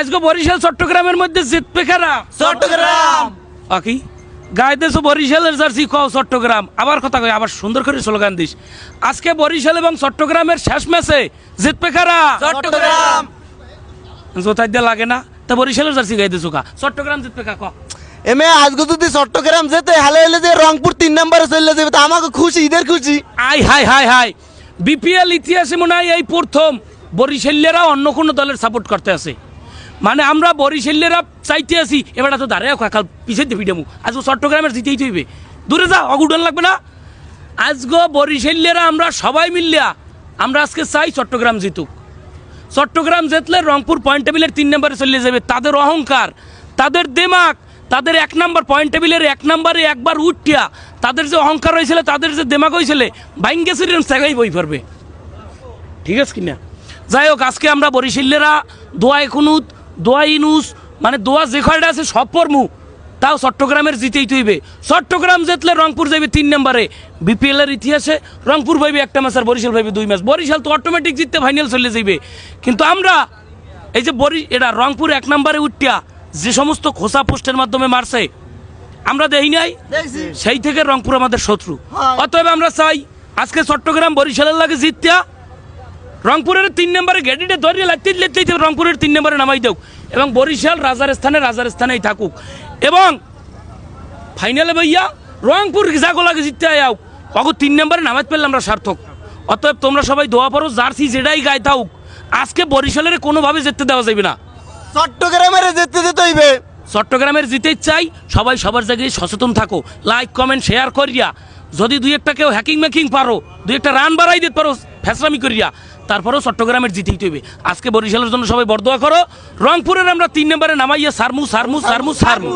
আজকে বরিশাল চট্টগ্রামের মধ্যে জিতবে কারা চট্টগ্রাম। আকি দেশো বরিশালের জার্সি কও চট্টগ্রাম। আবার কথা কই আবার সুন্দর করে স্লোগান দিস। আজকে বরিশাল এবং চট্টগ্রামের শেষ ম্যাচে জিতবে কারা চট্টগ্রাম। জোতাই দিয়ে লাগে না। তা বরিশালের জার্সি গায়ে দিছো কা? চট্টগ্রাম জিতবে কা ক। এমে আজকে যদি চট্টগ্রাম যেতে হেলে হেলে যে রংপুর তিন নম্বরে চলে যাবে তা আমাকে খুশি ঈদের খুশি। I hi hi hi BPL ইতিহাসে মনে হয় এই প্রথম বরিশাল্যেরা অন্য কোনো দলের সাপোর্ট করতে আছে। মানে আমরা বরিশাল্যেরা চাইতে আছি, এবার তো দাঁড়ায় কাল পিছিয়ে দিয়ে ভিডিও আজকে চট্টগ্রামের জিতেই হইবে। দূরে যা অগুডন লাগবে না। আজকে বরিশাল্যেরা আমরা সবাই মিললিয়া আমরা আজকে চাই চট্টগ্রাম জিতুক। চট্টগ্রাম জিতলে রংপুর পয়েন্ট টেবিলের তিন নম্বরে চলে যাবে। তাদের অহংকার, তাদের দেমাক তাদের এক নম্বর পয়েন্ট টেবিলের এক নম্বরে একবার উঠিয়া তাদের যে অহংকার হয়েছিল, তাদের যে দেমাক হয়েছিল বাইঙ্গেসের জায়গায় বই পড়বে ঠিক আছে কিনা? যাই হোক, আজকে আমরা বরিশাল্যেরা দোয়া এখনুত দোয়া ইনুস মানে দোয়া যে কয়টা আছে সব পরমু তাও চট্টগ্রামের জিতেই তুইবে চট্টগ্রাম জিতলে রংপুর যাবে তিন নম্বরে। বিপিএল এর ইতিহাসে রংপুর ভাইবে একটা ম্যাচ আর বরিশাল ভাইবে দুই ম্যাচ। বরিশাল তো অটোমেটিক জিততে ফাইনাল চলে যাইবে। কিন্তু আমরা এই যে বরি এটা রংপুর এক নম্বরে উঠিয়া যে সমস্ত খোসা পোস্টের মাধ্যমে মারছে আমরা দেই নাই। সেই থেকে রংপুর আমাদের শত্রু। অতএব আমরা চাই আজকে চট্টগ্রাম বরিশালের লাগে জিততা রংপুরের তিন নম্বরে গেডিটে ধরিয়ে লাগতে লাগতেই তো রংপুরের তিন নম্বরে নামাই দেও। এবং বরিশাল রাজার স্থানে রাজার স্থানেই থাকুক। এবং ফাইনালে ভাইয়া রংপুর যাগো লাগে জিততে আয়াও। অগো তিন নম্বরে নামাজ পেলে আমরা সার্থক। অতএব তোমরা সবাই দোয়া পড়ো জার্সি যেটাই গায়ে থাকুক। আজকে বরিশালের কোনোভাবে যেতে দেওয়া যাবে না। চট্টগ্রামের যেতে যেতে হইবে। চট্টগ্রামের জিতে চাই সবাই সবার জায়গায় সচেতন থাকো। লাইক কমেন্ট শেয়ার করিয়া। যদি দুই একটা কেউ হ্যাকিং ম্যাকিং পারো দুই একটা রান বাড়াই দিতে পারো। ফ্যাসরামি করিয়া, তারপরেও চট্টগ্রামের জিতেই তৈবে আজকে বরিশালের জন্য সবাই বরদোয়া করো। রংপুরের আমরা তিন নম্বরে নামাইয়া সারমু সারমু সারমু সারমু।